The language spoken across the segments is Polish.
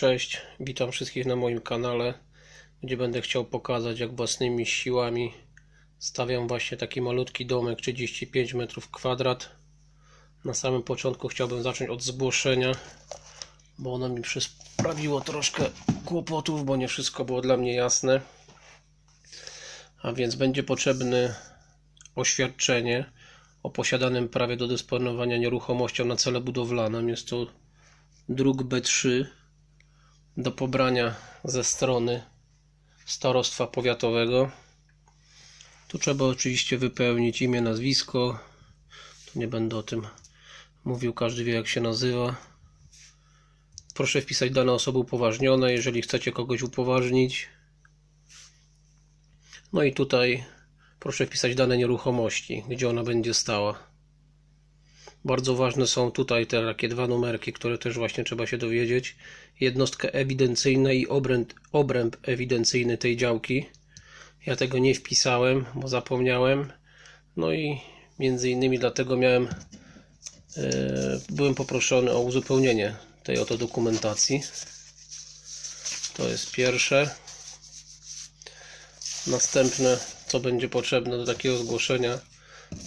Cześć, witam wszystkich na moim kanale, gdzie będę chciał pokazać jak własnymi siłami stawiam właśnie taki malutki domek 35 m2 na samym początku chciałbym zacząć od zgłoszenia bo ono mi sprawiło troszkę kłopotów, bo nie wszystko było dla mnie jasne. A więc będzie potrzebne oświadczenie o posiadanym prawie do dysponowania nieruchomością na cele budowlane. Jest to druk B3 do pobrania ze strony starostwa powiatowego. Tu trzeba oczywiście wypełnić imię, nazwisko. Tu nie będę o tym mówił, każdy wie jak się nazywa. Proszę wpisać dane osoby upoważnione, jeżeli chcecie kogoś upoważnić. No i tutaj proszę wpisać dane nieruchomości, gdzie ona będzie stała. Bardzo ważne są tutaj te takie dwa numerki, które też właśnie trzeba się dowiedzieć. Jednostkę ewidencyjną i obręb, obręb ewidencyjny tej działki. Ja tego nie wpisałem, bo zapomniałem. No i między innymi dlatego miałem e, byłem poproszony o uzupełnienie tej oto dokumentacji. To jest pierwsze. Następne, co będzie potrzebne do takiego zgłoszenia,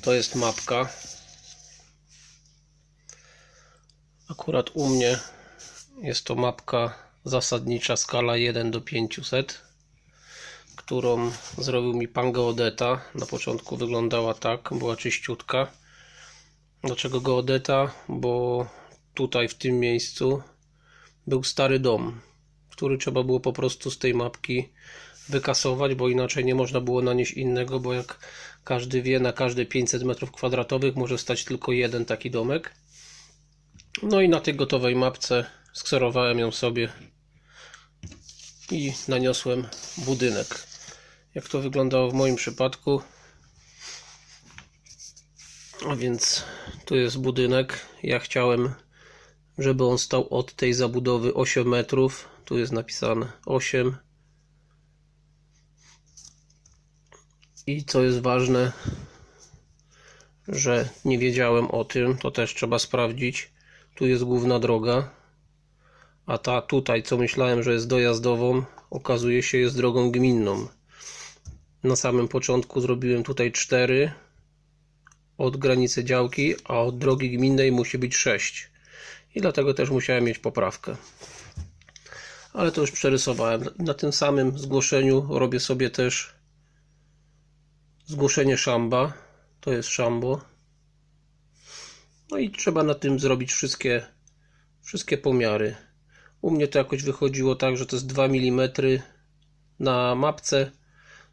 to jest mapka. Akurat u mnie jest to mapka zasadnicza skala 1 do 500, którą zrobił mi pan geodeta. Na początku wyglądała tak, była czyściutka. Dlaczego geodeta? Bo tutaj w tym miejscu był stary dom, który trzeba było po prostu z tej mapki wykasować, bo inaczej nie można było nanieść innego, bo jak każdy wie, na każde 500 m2 może stać tylko jeden taki domek. No i na tej gotowej mapce skserowałem ją sobie i naniosłem budynek. Jak to wyglądało w moim przypadku. A więc tu jest budynek. Ja chciałem, żeby on stał od tej zabudowy 8 metrów. Tu jest napisane 8. I co jest ważne, że nie wiedziałem o tym, to też trzeba sprawdzić tu jest główna droga a ta tutaj co myślałem, że jest dojazdową okazuje się jest drogą gminną. Na samym początku zrobiłem tutaj 4 od granicy działki, a od drogi gminnej musi być 6 i dlatego też musiałem mieć poprawkę. Ale to już przerysowałem. Na tym samym zgłoszeniu robię sobie też zgłoszenie szamba. To jest szambo no i trzeba na tym zrobić wszystkie, wszystkie pomiary. U mnie to jakoś wychodziło tak, że to jest 2 mm na mapce,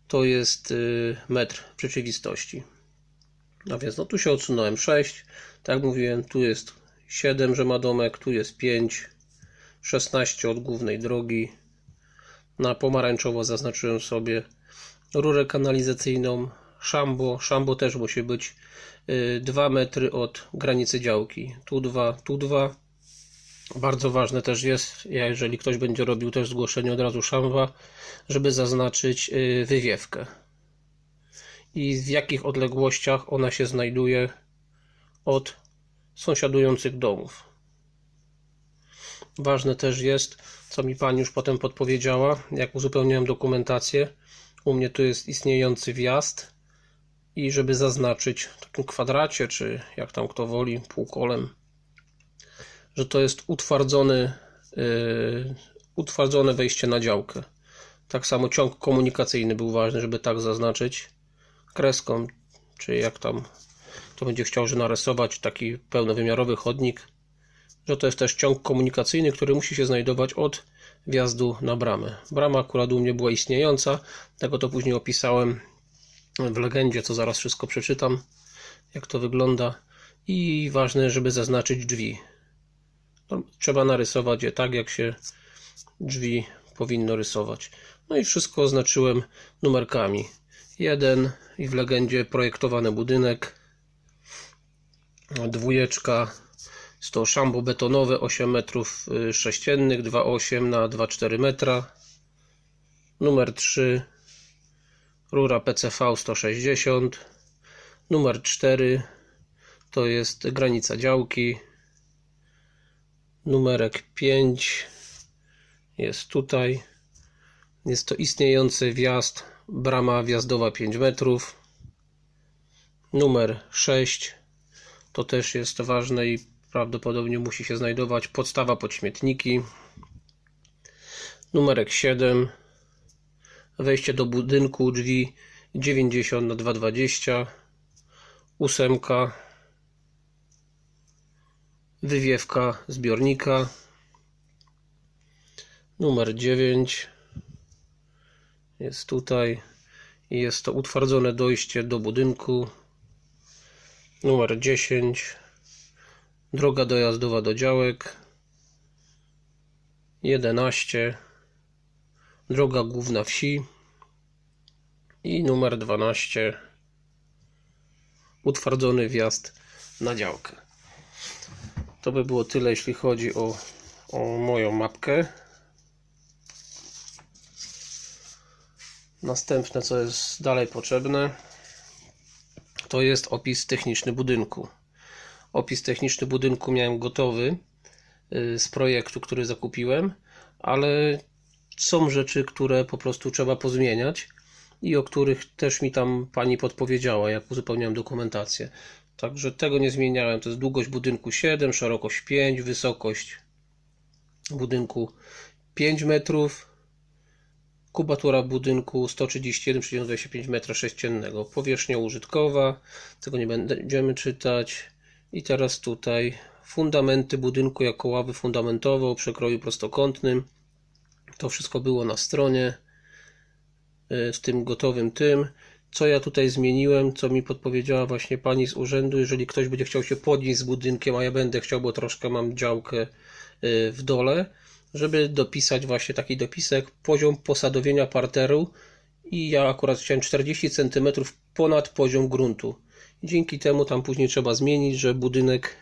to jest y, metr w rzeczywistości. A więc no tu się odsunąłem 6, tak mówiłem, tu jest 7, że ma domek, tu jest 5, 16 od głównej drogi. Na pomarańczowo zaznaczyłem sobie rurę kanalizacyjną, szambo, szambo też musi być 2 y, metry od granicy działki. Tu 2, tu 2. Bardzo ważne też jest, jeżeli ktoś będzie robił też zgłoszenie od razu szamba, żeby zaznaczyć y, wywiewkę i w jakich odległościach ona się znajduje od sąsiadujących domów. Ważne też jest, co mi pani już potem podpowiedziała, jak uzupełniałem dokumentację. U mnie tu jest istniejący wjazd i żeby zaznaczyć w takim kwadracie, czy jak tam kto woli, półkolem, że to jest utwardzony, yy, utwardzone wejście na działkę. Tak samo ciąg komunikacyjny był ważny, żeby tak zaznaczyć kreską, czy jak tam kto będzie chciał, że narysować taki pełnowymiarowy chodnik, że to jest też ciąg komunikacyjny, który musi się znajdować od wjazdu na bramę. Brama akurat u mnie była istniejąca, tego to później opisałem w legendzie, co zaraz wszystko przeczytam, jak to wygląda. I ważne, żeby zaznaczyć drzwi. No, trzeba narysować je tak, jak się drzwi powinno rysować. No i wszystko oznaczyłem numerkami. Jeden i w legendzie projektowany budynek. Dwójeczka jest to szambo betonowe 8 metrów y, sześciennych 2,8 na 2,4 metra. Numer 3 rura PCV 160 numer 4 to jest granica działki numerek 5 jest tutaj. Jest to istniejący wjazd, brama wjazdowa 5 metrów. Numer 6 to też jest ważne i prawdopodobnie musi się znajdować podstawa pod śmietniki. Numerek 7 wejście do budynku, drzwi 90 na 220 ósemka wywiewka zbiornika numer 9 jest tutaj jest to utwardzone dojście do budynku numer 10 droga dojazdowa do działek 11 droga główna wsi i numer 12 utwardzony wjazd na działkę. To by było tyle jeśli chodzi o, o moją mapkę. Następne co jest dalej potrzebne to jest opis techniczny budynku. Opis techniczny budynku miałem gotowy y, z projektu, który zakupiłem, ale są rzeczy, które po prostu trzeba pozmieniać i o których też mi tam pani podpowiedziała, jak uzupełniałem dokumentację. Także tego nie zmieniałem. To jest długość budynku 7, szerokość 5, wysokość budynku 5 metrów, kubatura budynku 131,25 m3, powierzchnia użytkowa, tego nie będziemy czytać. I teraz tutaj fundamenty budynku jako ławy fundamentowe o przekroju prostokątnym. To wszystko było na stronie y, w tym gotowym tym. Co ja tutaj zmieniłem, co mi podpowiedziała właśnie pani z urzędu, jeżeli ktoś będzie chciał się podnieść z budynkiem, a ja będę chciał, bo troszkę mam działkę y, w dole, żeby dopisać właśnie taki dopisek, poziom posadowienia parteru i ja akurat chciałem 40 cm ponad poziom gruntu. Dzięki temu tam później trzeba zmienić, że budynek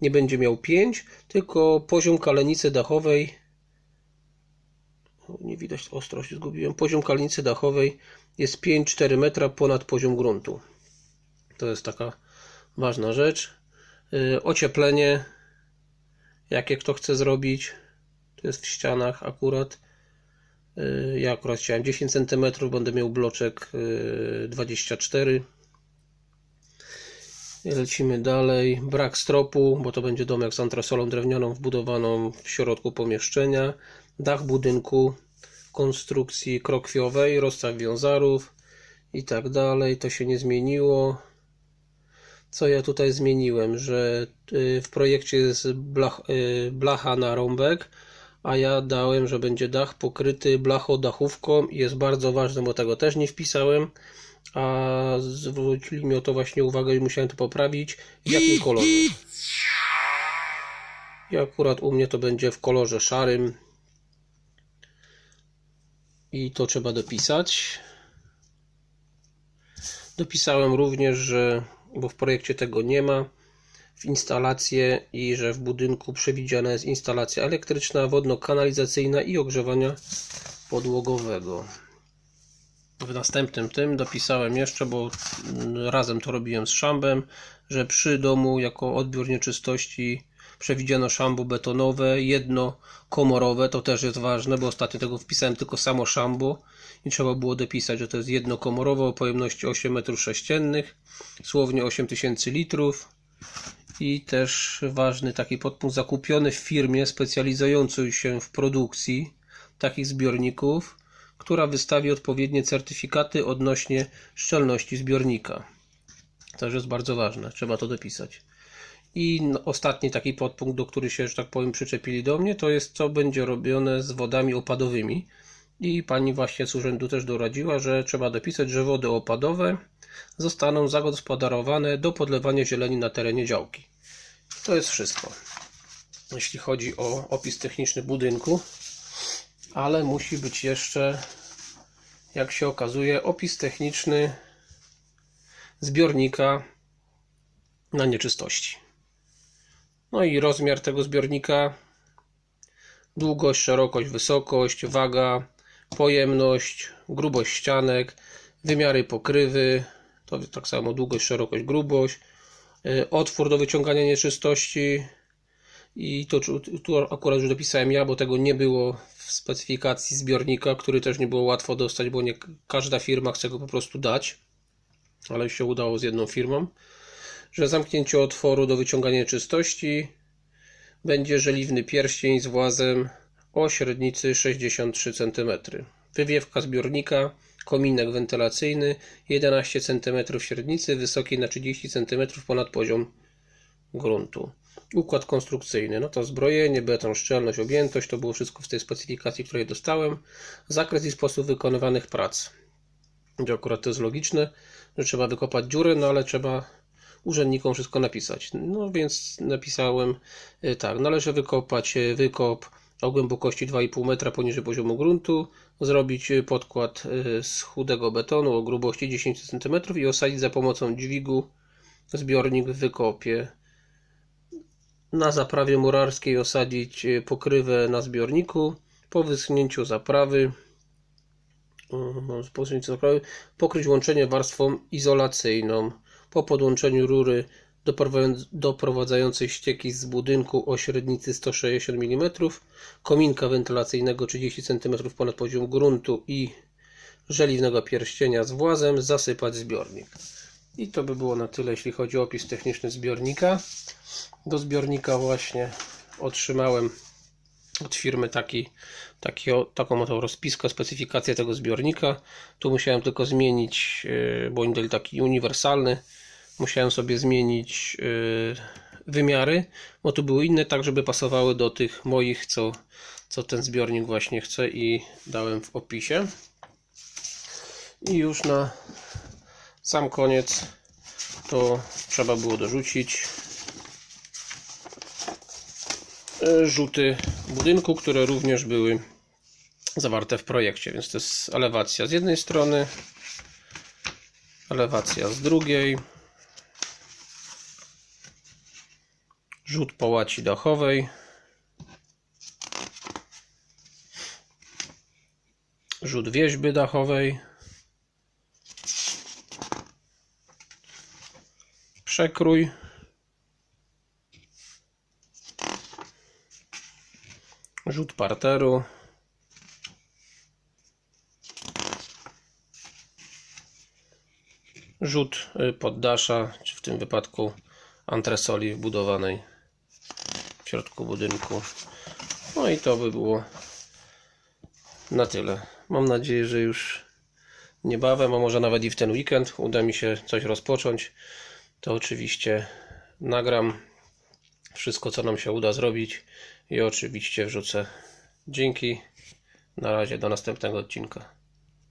nie będzie miał 5, tylko poziom kalenicy dachowej nie widać ostrość, zgubiłem. Poziom kalenicy dachowej jest 5-4 metra ponad poziom gruntu. To jest taka ważna rzecz. Yy, ocieplenie, jakie kto chce zrobić, to jest w ścianach akurat. Yy, ja akurat chciałem 10 cm, będę miał bloczek yy, 24 Lecimy dalej. Brak stropu, bo to będzie domek z antresolą drewnianą wbudowaną w środku pomieszczenia. Dach budynku konstrukcji krokwiowej, rozstaw wiązarów i tak dalej. To się nie zmieniło. Co ja tutaj zmieniłem, że y, w projekcie jest blach, y, blacha na rąbek, a ja dałem, że będzie dach pokryty blachodachówką jest bardzo ważne, bo tego też nie wpisałem a zwrócili mi o to właśnie uwagę i musiałem to poprawić. W jakim kolorze? I akurat u mnie to będzie w kolorze szarym. I to trzeba dopisać. Dopisałem również, że, bo w projekcie tego nie ma, w instalację i że w budynku przewidziana jest instalacja elektryczna, wodno-kanalizacyjna i ogrzewania podłogowego w następnym tym dopisałem jeszcze, bo razem to robiłem z szambem, że przy domu jako odbiór nieczystości przewidziano szambo betonowe, jednokomorowe, to też jest ważne, bo ostatnio tego wpisałem tylko samo szambo i trzeba było dopisać, że to jest jednokomorowe o pojemności 8 m3, słownie 8000 litrów i też ważny taki podpunkt zakupiony w firmie specjalizującej się w produkcji takich zbiorników która wystawi odpowiednie certyfikaty odnośnie szczelności zbiornika. To też jest bardzo ważne, trzeba to dopisać. I ostatni taki podpunkt, do który się, że tak powiem, przyczepili do mnie, to jest co będzie robione z wodami opadowymi. I pani właśnie z urzędu też doradziła, że trzeba dopisać, że wody opadowe zostaną zagospodarowane do podlewania zieleni na terenie działki. To jest wszystko. Jeśli chodzi o opis techniczny budynku, ale musi być jeszcze jak się okazuje opis techniczny zbiornika na nieczystości no i rozmiar tego zbiornika. Długość, szerokość, wysokość, waga pojemność, grubość ścianek wymiary pokrywy. To tak samo długość, szerokość, grubość. Y, otwór do wyciągania nieczystości. I to tu- akurat już dopisałem ja, bo tego nie było w specyfikacji zbiornika, który też nie było łatwo dostać, bo nie każda firma chce go po prostu dać. Ale się udało z jedną firmą, że zamknięcie otworu do wyciągania czystości będzie żeliwny pierścień z włazem o średnicy 63 cm. Wywiewka zbiornika, kominek wentylacyjny 11 cm średnicy, wysoki na 30 cm ponad poziom gruntu. Układ konstrukcyjny, no to zbrojenie, beton, szczelność, objętość, to było wszystko w tej specyfikacji, której dostałem. Zakres i sposób wykonywanych prac. Gdzie akurat to jest logiczne, że trzeba wykopać dziurę, no ale trzeba urzędnikom wszystko napisać. No więc napisałem y, tak, należy wykopać y, wykop o głębokości 2,5 metra poniżej poziomu gruntu, zrobić y, podkład z chudego betonu o grubości 10 cm i osadzić za pomocą dźwigu zbiornik w wykopie. Na zaprawie murarskiej osadzić pokrywę na zbiorniku. Mhm, po wyschnięciu zaprawy pokryć łączenie warstwą izolacyjną. Po podłączeniu rury doprowadza- doprowadzającej ścieki z budynku o średnicy 160 mm, kominka wentylacyjnego 30 cm ponad poziom gruntu i żeliwnego pierścienia z włazem zasypać zbiornik. I to by było na tyle, jeśli chodzi o opis techniczny zbiornika. Do zbiornika właśnie otrzymałem od firmy taki, taki, taką oto rozpiskę, specyfikację tego zbiornika. Tu musiałem tylko zmienić, yy, bo dali taki uniwersalny. Musiałem sobie zmienić yy, wymiary, bo tu były inne, tak żeby pasowały do tych moich, co, co ten zbiornik właśnie chce i dałem w opisie. I już na sam koniec to trzeba było dorzucić e, rzuty budynku, które również były zawarte w projekcie, więc to jest elewacja z jednej strony, elewacja z drugiej, rzut połaci dachowej, rzut wieźby dachowej, przekrój, rzut parteru, rzut y, poddasza, czy w tym wypadku antresoli wbudowanej w środku budynku. No i to by było na tyle. Mam nadzieję, że już niebawem, a może nawet i w ten weekend uda mi się coś rozpocząć. To oczywiście nagram wszystko, co nam się uda zrobić i oczywiście wrzucę. Dzięki. Na razie, do następnego odcinka.